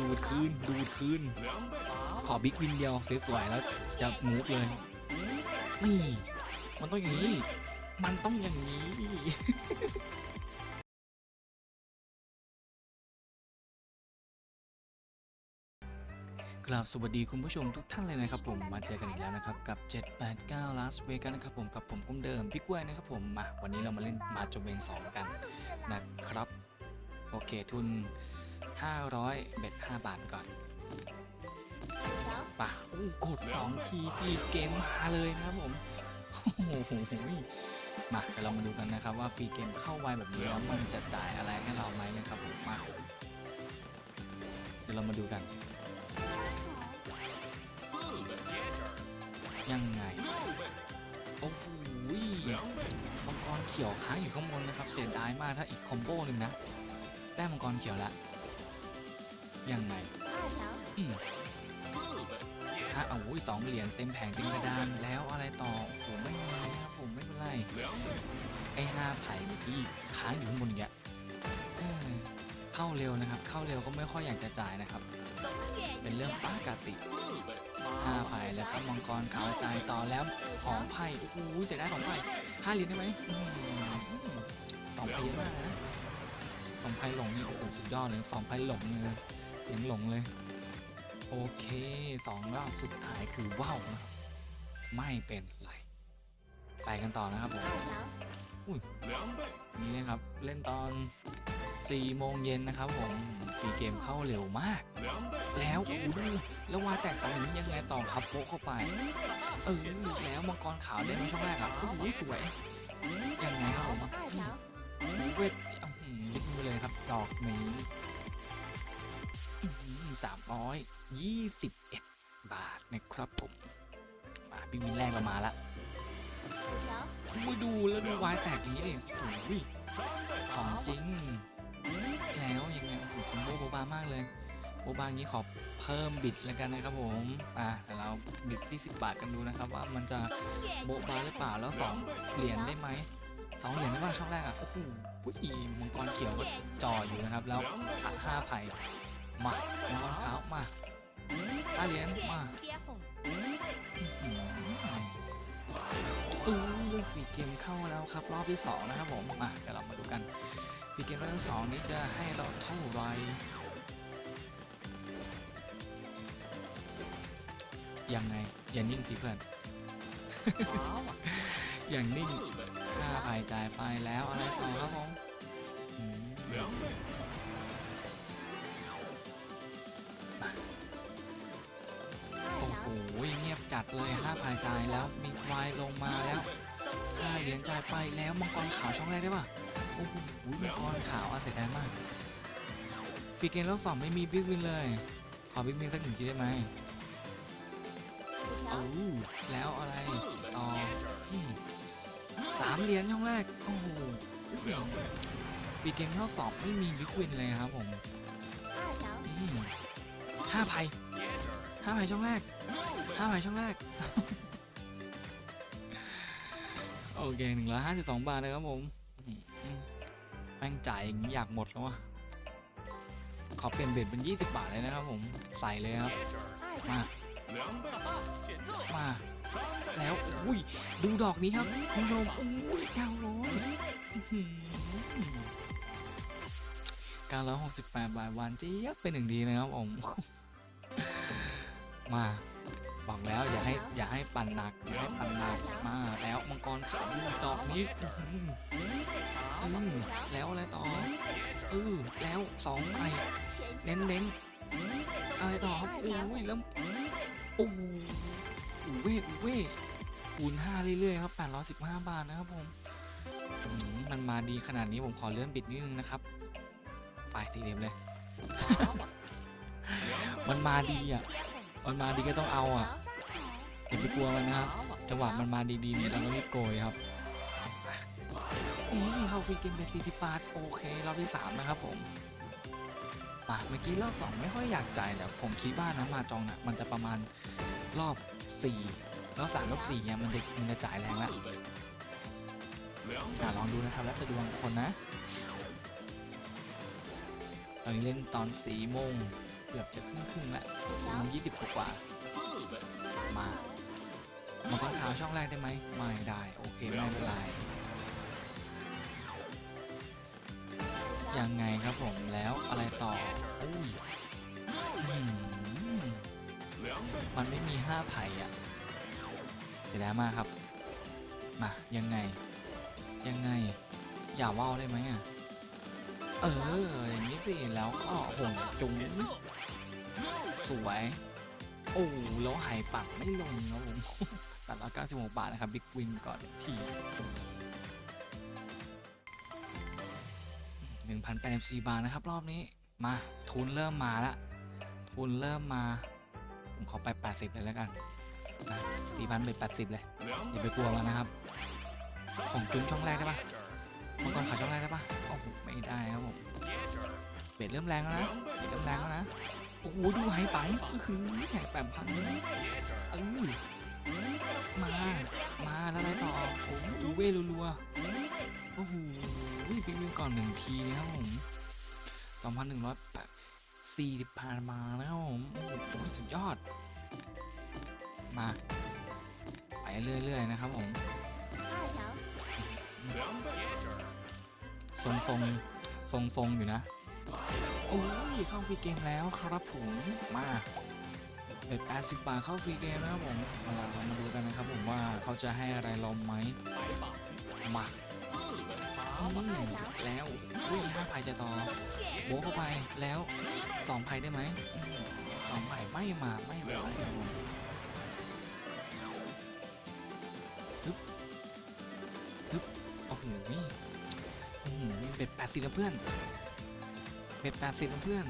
ดูดคืนดูดคืน，ขอบิ๊กวินเดียวสวยๆแล้วจะมูฟเลยนี่มันต้องอย่างนี้ มันต้องอย่างนี้กราบสวัสดีคุณผู้ชมทุกท่านเลยนะครับผมมาเจอกันอีกแล้วนะครับกับ 789 Last Vegas นะครับผมกับผมกุ้งเดิมพี่กล้วยนะครับผมมาวันนี้เรามาเล่นมาจบเวงสองกันนะครับ โอเคทุน 500 เบ็ด 5 บาทก่อนป่าอู้กดสองทีทีเกมมาเลยนะครับผม โอ้โหมาเดี๋ยวเรามาดูกันนะครับว่าฟรีเกมเข้าไวแบบนี้แล้วมันจะจ่ายอะไรให้เราไหมนะครับผมมาเดี๋ยวเรามาดูกัน ยังไง โอ้โหมังกรเขียวค้างอยู่ข้างบนนะครับ เสียดายมากถ้าอีกคอมโบหนึ่งนะ ได้มังกรเขียวแล้ว ยังไงถ้าเอาวุ้สองเหรียญเต็มแผงเต็มกระดานแล้วอะไรต่อผมไม่มีนะครับผมไม่เป็นไรไอ้ห้าไผ่เมื่อกี้ค้างอยู่ข้างบนแกเข้าเร็วนะครับ เข้าเร็วก็ไม่ค่อยอยากจะจ่ายนะครับ เป็นเรื่องปกติห้าไผ่แล้วครับมังกรขาวจ่ายต่อแล้วของไผ่โอ้โหเสียได้ของไผ่ห้าเหรียญได้ไหมสองไผ่เยอะมากสองไผ่หลงนี่โอ้โหสุดยอดเลยสองไผ่หลงเลย ยังหลงเลย โอเคสองรอบสุดท้ายคือว่าวนะไม่เป็นไร ไปกันต่อนะครับผมอุ้ยนี่นะครับเล่นตอน4โมงเย็นนะครับผมฟีเกมเข้าเร็วมาก แล้วอู้ดูแล้ววาแตกสองนี้ยังไงต่อครับโปเข้าไปเออแล้วมังกรขาวได้ไม่ช่องแรกอะบโอ้สวยยังไงครับผมเวทยิงไปเลยครับดอกนี้ สามร้อยยี่สิบเอ็ดบาทนะครับผม มาพี่วินแรกเรามาละมาดูแล้วดูวายแตกอย่างนี้ดิโอ้ยของจริง แล้วยังไงโอ้โหโบโบบามากเลยโบบางี้ขอเพิ่มบิดแล้วกันนะครับผมอะแต่เราบิดที่10 บาทกันดูนะครับ ว่ามันจะโบบาหรือเปล่าแล้วสองเหรียญได้ไหมสองเหรียญได้ป่ะช่องแรกอะโอ้โหผู้หญิงมังกรเขียวก็จ่ออยู่นะครับ แล้วขาห้าไผ่ มามังกรขาวมาห้าเหรียญมาอืมอู้ยฟรีเกมเข้าแล้วครับ รอบที่สองนะครับผมมาเดี๋ยวเรามาดูกันฟรีเกมรอบที่สองนี้จะให้เราเท่าไหรยังไงอย่านิ่งสิเพื่อนอย่างนิ่ง四倍，ค่าภายจ่ายไปแล้วอะไรต่อครับผม จัดเลยห้าพายจายแล้วมีควายลงมาแล้วห้าเหรียญจ่ายไปแล้วมังกรขาวช่องแรกได้ป่ะโอ้โหมังกรขาวอาเสียดามากฟีเกนรอบสองไม่มีบิ๊กวินเลย ขอบิ๊กวินสักหนึ่งทีได้ไหมโอ้แล้วอะไรต่อสามเหรียญช่องแรกโอ้โหปีเกมรอบสองไม่มีบิ๊กวินเลยครับผมห้าไพ่ห้าไพ่ช่องแรก ข้าวหายช่องแรก โอเคหนึ่งร้อยห้าสิบสองบาทเลยครับผม แม่งจ่ายอยากหมดแล้ววะขอเปลี่ยนเบ็ดเป็นยี่สิบบาทเลยนะครับผม ใส่เลยครับ มา มา แล้ว อุ้ย ดูดอกนี้ครับคุณผู้ชมอุ้ยเก้าร้อยการร้อยหกสิบแปดบาทวันเจี๊ยบเป็นหนึ่งดีนะครับผม มา บอกแล้วอย่าให้อย่าให้ปั่นหนักอย่าให้ปั่นหนักมาแล้วมังกรขาวดูดอกนี้อืมแล้วอะไรต่อเออแล้วสองไปเน้นเน้นอะไรต่อครับอุ้ยแล้วโอ้โหเว้ยเว้ยคูณห้าเรื่อยๆครับแปดร้อยสิบห้าบาทนะครับผมมมันมาดีขนาดนี้ผมขอเลื่อนบิดนิดนึงนะครับ ไปสีเดียมเลย มันมาดีอะ มันมาดีก็ต้องเอาอะ อย่าไปกลัวมันนะครับจังหวะมันมาดีๆเนี่ยเราก็รีบโกยครับนี่เขาฟรีเกมไปสี่สิบบาทโอเครอบที่สามนะครับผมปาเมื่อกี้รอบสองไม่ค่อยอยากจ่ายแต่ผมคิดว่านะมาจองนะ่ะมันจะประมาณรอบสี่รอบสามรอบสี่เนี่ยมันจะมันจะจ่ายแรงแล้วลองดูนะครับแล้วจะดูบางคนนะตอนนี้เล่นตอนสี่โมงเกือบจะครึ่งครึ่งละยี่สิบกว่ามา มันก็ขาวช่องแรกได้ไหมไม่ได้โอเคไม่เป็นไรยังไงครับผมแล้วอะไรต่ออุ้ย，มันไม่มีห้าไผ่อะเสร็จแล้วมากครับ มายังไง ยังไง อย่าว่าวได้ไหมอะเอออย่างนี้สิแล้วก็หงจุ้งสวย โอ้แล้วหายปักไม่ลงครับผม 396 บาทนะครับบิ๊กวินก่อนทีหนึ่1,084บาทนะครับ รอบนี้มาทุนเริ่มมาละทุนเริ่มมา ผมขอไป 80 เลยแล้วกันสี่พันไป80 เลย อย่าไปกลัวมันนะครับของจุนช่องแรกได้ปะมังกรขาช่องแรกได้ปะโอ้โหไม่ได้ครับผมเบรเริ่มแรงแล้วนะเริ่มแรงแล้วนะ โอ้โหดูหายไปก็คือแข็งแปมพันเลยเออ มา มาแล้วอะไรต่อดูเวรัวๆโอ้โหปิ๊กวิวก่อนหนึ่งทีนะครับผมสองพันหนึ่งร้อยแปดสี่สิบผ่านมานะครับผมโอ้สุดยอด มา ไปเรื่อยๆนะครับผม，ทรงทรงทรงทรงอยู่นะ โอ้ยเข้าฟรีเกมแล้วครับผม มา เบ็ด80 บาทเข้าฟรีเกมนะครับผมมาเรามาดูกันนะครับผมว่าเขาจะให้อะไรเราไหมมาอืมแล้วอุ้ยห้าไผ่จะต่อโบเข้าไปแล้วสองไผ่ได้ไหมอืมสองไผ่ไม่มาไม่มาครับผมฮึบฮึบโอ้โหอืมเบ็ดแปดสิบนะเพื่อนเบ็ดแปดสิบนะเพื่อน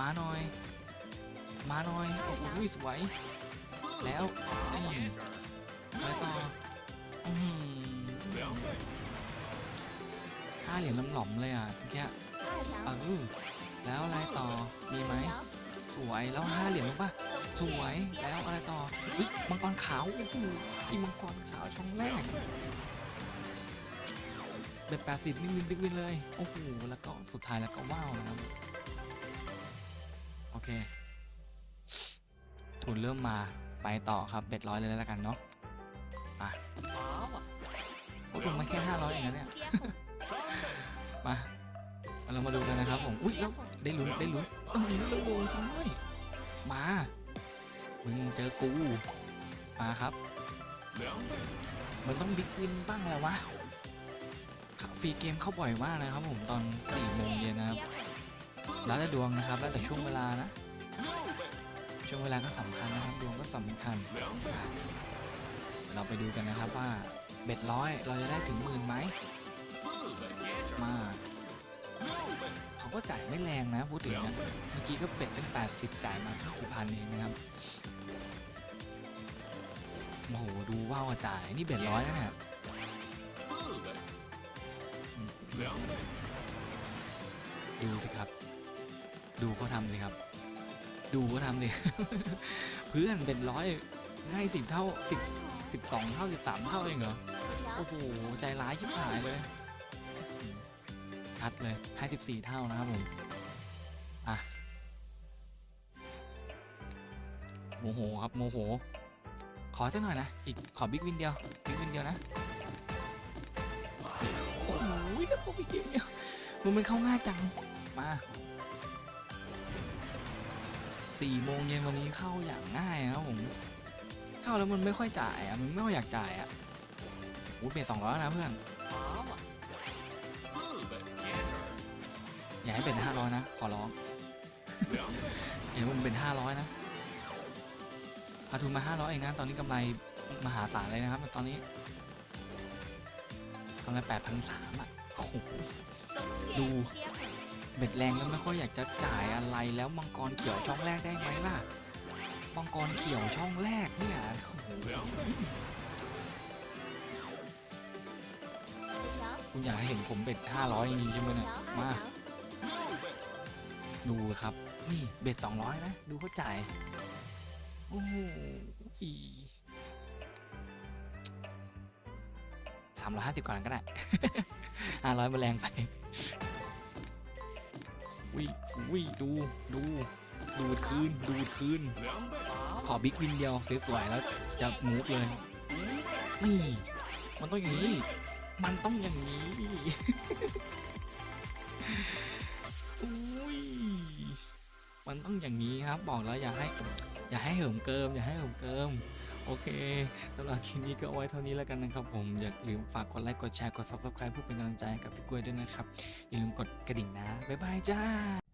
มาหน่อย มาหน่อยโอ้โหสวย แล้วนี่อะไรต่อ，ห้าเหรียญลำหล่อมเลยอะเมื่อกี้เออแล้วอะไรต่อ มีไหม สวย แล้วห้าเหรียญลงป่ะ สวย แล้วอะไรต่อเฮ้ยมังกรขาวโอ้โหอีมังกรขาวช่องแรกเบ็ดแปดสิบนี่วินดิกวินเลย โอ้โห แล้วก็สุดท้ายแล้วก็ว้าวนะครับ โอเค ทุนเริ่มมาไปต่อครับเบ็ดร้อยเลยแล้วกันเนาะอะผมมาแค่ห้าร้อยเองนะเนี่ยมาเรามาดูกันนะครับผมอุ้ยแล้วได้ลุ้นได้ลุ้นเออได้ลุ้นโบจริงด้วยมามึงเจอกูมาครับมันต้องบิ๊กวินบ้างแล้ววะฟรีเกมเข้าบ่อยมากนะครับผมตอน4โมงเย็นนะครับแล้วแต่ดวงนะครับแล้วแต่ช่วงเวลานะ ช่วงเวลาก็สำคัญนะครับ ดวงก็สำคัญ เราไปดูกันนะครับว่าเบ็ดร้อยเราจะได้ถึงหมื่นไหมมาเขาก็จ่ายไม่แรงนะพูดถึงนะเมื่อกี้ก็เป็ดตั้ง 80 จ่ายมาแค่กี่พันเองนะครับโอ้โหดูว่าวจ่ายนี่เบ็ดร้อยนะเนี่ยดูสิครับ ดูเขาทำสิครับ ดูเขาทำสิเพื่อนเบ็ดร้อยให้สิบเท่าสิบสิบสองเท่าสิบสามเท่าเองเหรอโอ้โหใจร้ายชิบหายเลย ชัดเลยให้สิบสี่เท่านะครับผมอะโมโหครับโมโห ขอสักหน่อยนะอีกขอบิ๊กวินเดียวบิ๊กวินเดียวนะโอ้โหแล้วก็บิ๊กวินเดียวมันมันเข้าง่ายจังมา สี่โมงเย็นวันนี้เข้าอย่างง่ายนะผม เข้าแล้วมันไม่ค่อยจ่ายอะ มันไม่ค่อยอยากจ่ายอะอู้เป็นสองร้อยนะเพื่อน อย่าให้เป็นห้าร้อยนะ ขอร้องอย่าให้มันเป็นห้าร้อยนะขาดทุนมาห้าร้อยเองนะ ตอนนี้กำไรมหาศาลเลยนะครับ ตอนนี้กำไรแปดพันสามอะดู เบ็ดแรงแล้วไม่ค่อยอยากจะจ่ายอะไรแล้วมังกรเขียวช่องแรกได้ไหมล่ะ มังกรเขียวช่องแรกเนี่ยคุณอยากเห็นผมเบ็ดห้าร้อยอย่างนี้ใช่ไหมเนี่ยมาดูครับ นี่เบ็ดสองร้อยนะ ดูเขาจ่าย โอ้ยสามร้อยห้าสิบก่อนก็ได้ห้าร้อยมาแรงไป วิวิดูดูดูดคืนดูดคืน ขอบิ๊กวินเดียวสวยๆแล้วจะมูเลยนี่มันต้องอย่างนี้ มันต้องอย่างนี้มันต้องอย่างนี้ครับ บอกแล้วอย่าให้ อย่าให้เหิมเกิม อย่าให้เหิมเกิม โอเคสำหรับคลิปนี้ก็เอาไว้เท่านี้แล้วกันนะครับผม อย่าลืมฝากกดไลค์กดแชร์กด subscribe เพื่อเป็นกำลังใจให้กับพี่กล้วยด้วยนะครับ อย่าลืมกดกระดิ่งนะ บ๊ายบายจ้า